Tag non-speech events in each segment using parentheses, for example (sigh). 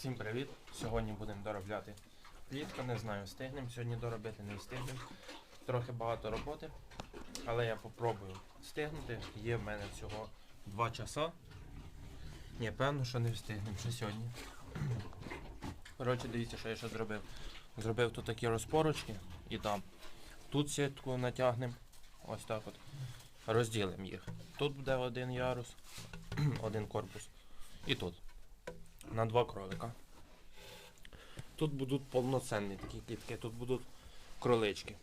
Всім привіт! Сьогодні будемо доробляти клітку. Не знаю, встигнемо сьогодні доробити, не встигнемо. Трохи багато роботи, але я попробую встигнути. Є в мене всього 2 часа. Ні, певно, що не встигнемо ще сьогодні. Коротше, дивіться, що я ще зробив. Зробив тут такі розпорочки і там. Тут сітку натягнемо. Ось так от. Розділимо їх. Тут буде один ярус, (clears throat) один корпус. І тут на два кролика. Тут будуть повноцінні такі клітки, тут будуть кролички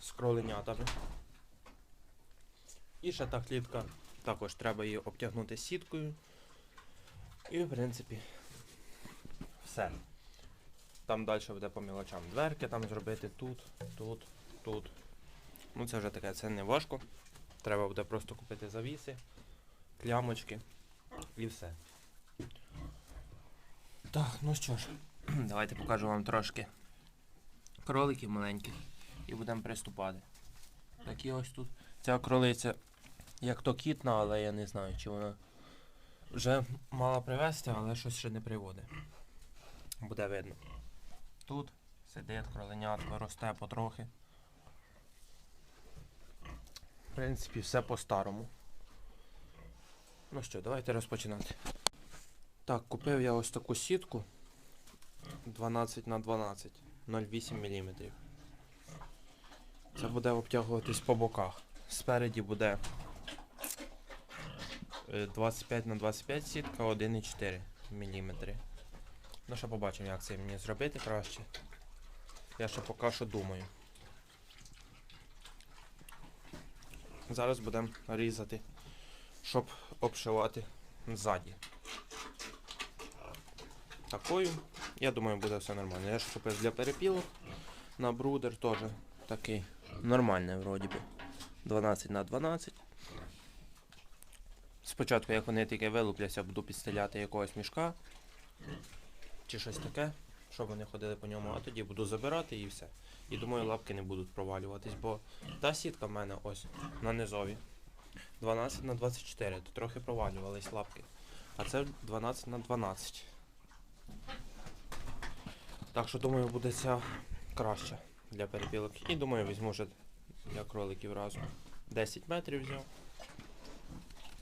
з кроленятами. І ще та клітка, також треба її обтягнути сіткою. І в принципі все. Там далі буде по мілочам дверки там зробити тут, тут, тут. Ну це вже таке, це не важко. Треба буде просто купити завіси, клямочки і все. Так, ну що ж, (clears throat) давайте покажу вам трошки кроликів маленьких і будемо приступати. Такі ось тут. Ця кролиця як то кітна, але я не знаю, чи вона вже мала привезти, але щось ще не приводить. Буде видно. Тут сидить кроленятко, росте потрохи. В принципі, все по-старому. Ну що, давайте розпочинати. Так, купив я ось таку сітку 12 на 12 0,8 мм. Це буде обтягуватись по боках. Спереді буде е, 25 на 25 сітка 1,4 мм. Ну, ще побачимо, як це мені зробити краще. Я ще поки що думаю. Зараз будемо різати, щоб обшивати ззаді такою. Я думаю, буде все нормально. Я ж купив для перепілок на брудер теж такий нормальний вроді би. 12 на 12. Спочатку, як вони тільки вилупляться, буду підстеляти якогось мішка чи щось таке, щоб вони ходили по ньому, а тоді буду забирати і все. І думаю, лапки не будуть провалюватись, бо та сітка в мене ось на низові. 12 на 24, то трохи провалювались лапки. А це 12 на 12. Так що думаю буде ця краща для перепілок. І думаю візьму вже для кроликів разом. 10 метрів взяв.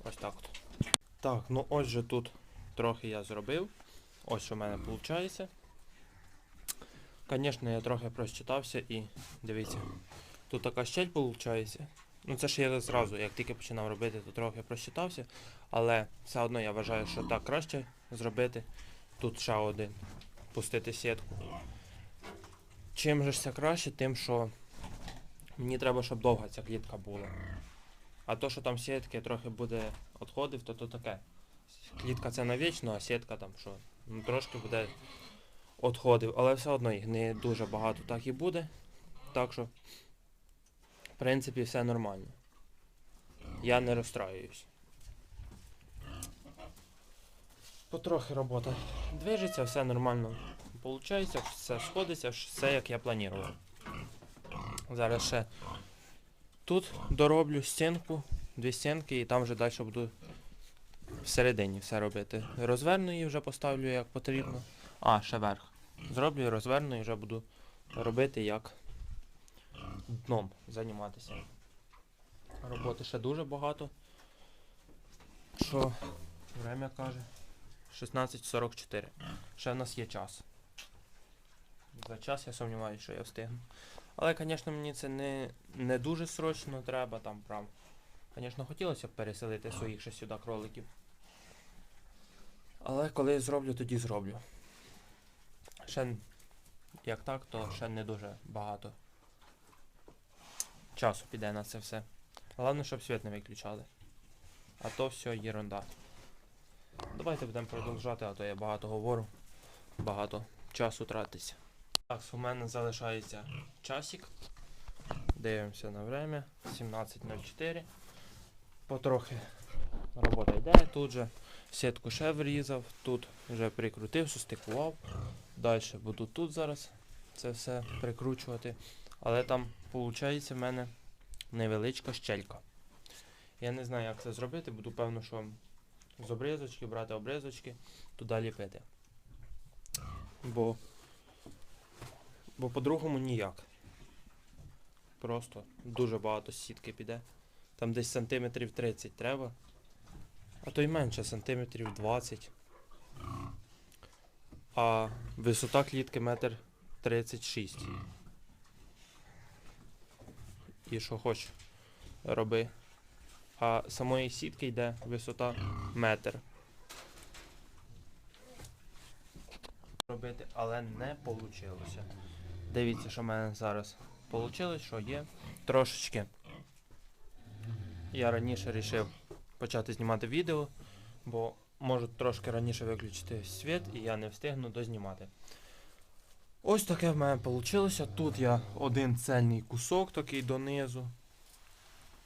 Ось так от. Так, ну ось же тут трохи я зробив. Ось що в мене виходить. Звісно, я трохи просчитався і дивіться, тут така щель виходить. Ну це ж я зразу, як тільки починав робити, то трохи просчитався. Але все одно я вважаю, що так краще зробити. Тут ще один. Пустити сітку. Чим же це краще, тим що мені треба, щоб довга ця клітка була. А то, що там сітки трохи буде відходив, то то таке. Клітка це навічно, а сітка там що, ну трошки буде відходив, але все одно їх не дуже багато так і буде. Так що, в принципі, все нормально. Я не розстраююсь. Потрохи робота движеться, все нормально получається, все сходиться, все як я планував. Зараз ще тут дороблю стінку, дві стінки і там вже далі буду всередині все робити. Розверну її вже поставлю як потрібно. А, ще верх. Зроблю і розверну і вже буду робити як дном займатися. Роботи ще дуже багато. Що время каже? 16.44. Ще в нас є час. За час я сумніваюся, що я встигну. Але, звісно, мені це не, не дуже срочно треба там прям. Звісно, хотілося б переселити своїх ще сюди кроликів. Але коли я зроблю, тоді зроблю. Ще як так, то ще не дуже багато часу піде на це все. Головне, щоб світ не виключали. А то все єрунда. Давайте будемо продовжувати, а то я багато говорю, багато часу тратиться. Так, у мене залишається часик. Дивимося на время. 17.04. Потрохи робота йде. Тут же сітку ще врізав, тут вже прикрутив, сустикував. Далі буду тут зараз це все прикручувати. Але там виходить в мене невеличка щелька. Я не знаю, як це зробити, буду певно, що з обрізочки, брати обрізочки, туди ліпити. Бо. Бо по-другому ніяк. Просто дуже багато сітки піде. Там десь сантиметрів 30 треба. А то й менше, сантиметрів 20. А висота клітки метр 36. І що хоч роби. А самої сітки йде висота метр. Робити, але не вийшло. Дивіться, що в мене зараз вийшло, що є трошечки. Я раніше вирішив почати знімати відео, бо можу трошки раніше виключити світ і я не встигну дознімати. Ось таке в мене вийшло. Тут я один цельний кусок такий донизу.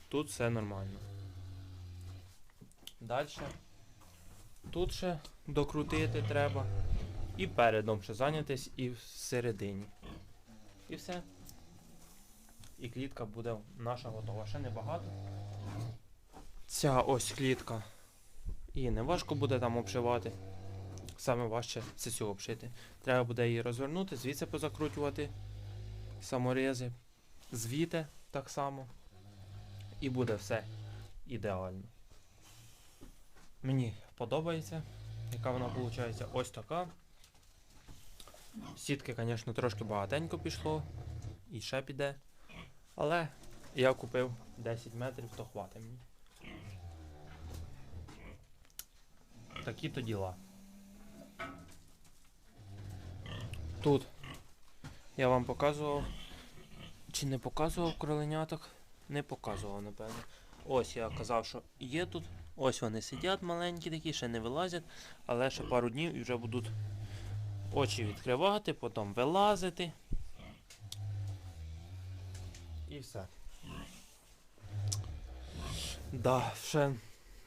Тут все нормально. Далі. Тут ще докрутити треба. І передом ще зайнятись, і всередині. І все. І клітка буде наша готова. Ще небагато. Ця ось клітка. І не важко буде там обшивати. Саме важче це цю обшити. Треба буде її розвернути, звідси позакручувати саморези, звідти так само. І буде все ідеально. Мені подобається, яка вона виходить. Ось така. Сітки, звісно, трошки багатенько пішло. І ще піде. Але я купив 10 метрів, то хватить мені. Такі то діла. Тут я вам показував. Чи не показував кроленяток? Не показував, напевно. Ось я казав, що є тут. Ось вони сидять маленькі такі, ще не вилазять, але ще пару днів і вже будуть очі відкривати, потім вилазити. І все. Да, ще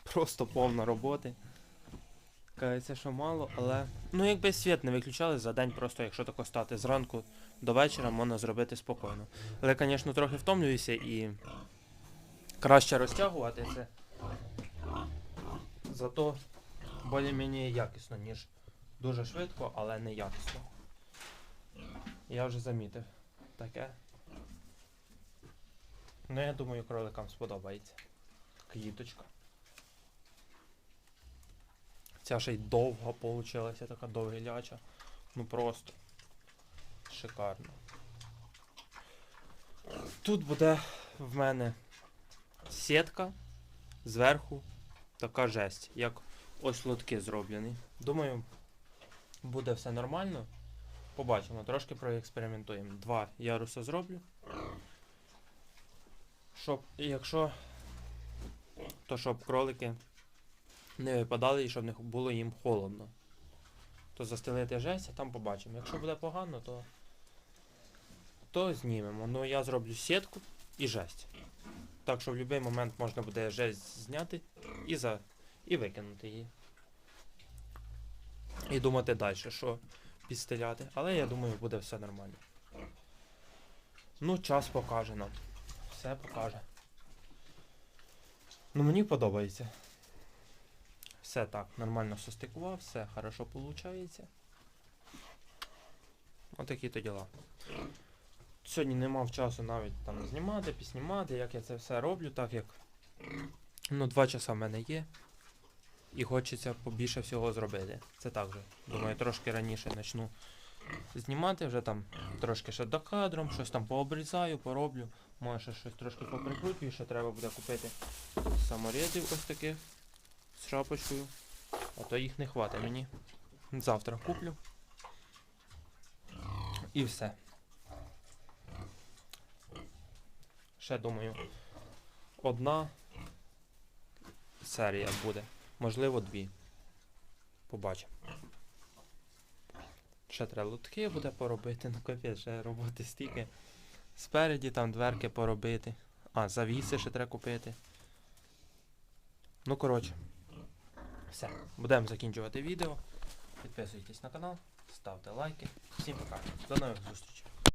просто повна роботи. Кажеться, що мало, але. Ну, якби світ не виключали за день, просто якщо тако стати зранку до вечора, можна зробити спокійно. Але, звісно, трохи втомлююся і краще розтягувати це. Зато більш-менш якісно, ніж дуже швидко, але не якісно. Я вже замітив таке. Ну, я думаю, кроликам сподобається. Квіточка. Ця ще й довга получилася, така довгиляча. Ну просто шикарно. Тут буде в мене сітка, зверху така жесть, як ось лотки зроблені. Думаю, буде все нормально. Побачимо, трошки проекспериментуємо. Два яруса зроблю. Щоб, якщо, то щоб кролики не випадали і щоб не було їм холодно. То застелити жесть, а там побачимо. Якщо буде погано, то то знімемо. Ну я зроблю сітку і жесть. Так що в будь-який момент можна буде жесть зняти і за, і викинути її. І думати далі, що підстеляти. Але я думаю, буде все нормально. Ну, час покаже нам. Все покаже. Ну мені подобається. Все так, нормально состикував, все хорошо виходить. Отакі то діла. Сьогодні не мав часу навіть там знімати, піснімати, як я це все роблю, так як ну, два часа в мене є. І хочеться побільше всього зробити. Це так же. Думаю, трошки раніше почну знімати, вже там трошки ще до кадром, щось там пообрізаю, пороблю. Може ще щось трошки поприкручую, ще треба буде купити саморезів ось таких з шапочкою. А то їх не хватить мені. Завтра куплю. І все. Ще думаю, одна серія буде. Можливо, дві. Побачимо. Ще треба лотки буде поробити, ну капець, ще роботи стільки. Спереді там дверки поробити. А, завіси ще треба купити. Ну, коротше. Все, будемо закінчувати відео. Підписуйтесь на канал, ставте лайки. Всім пока. До нових зустрічей.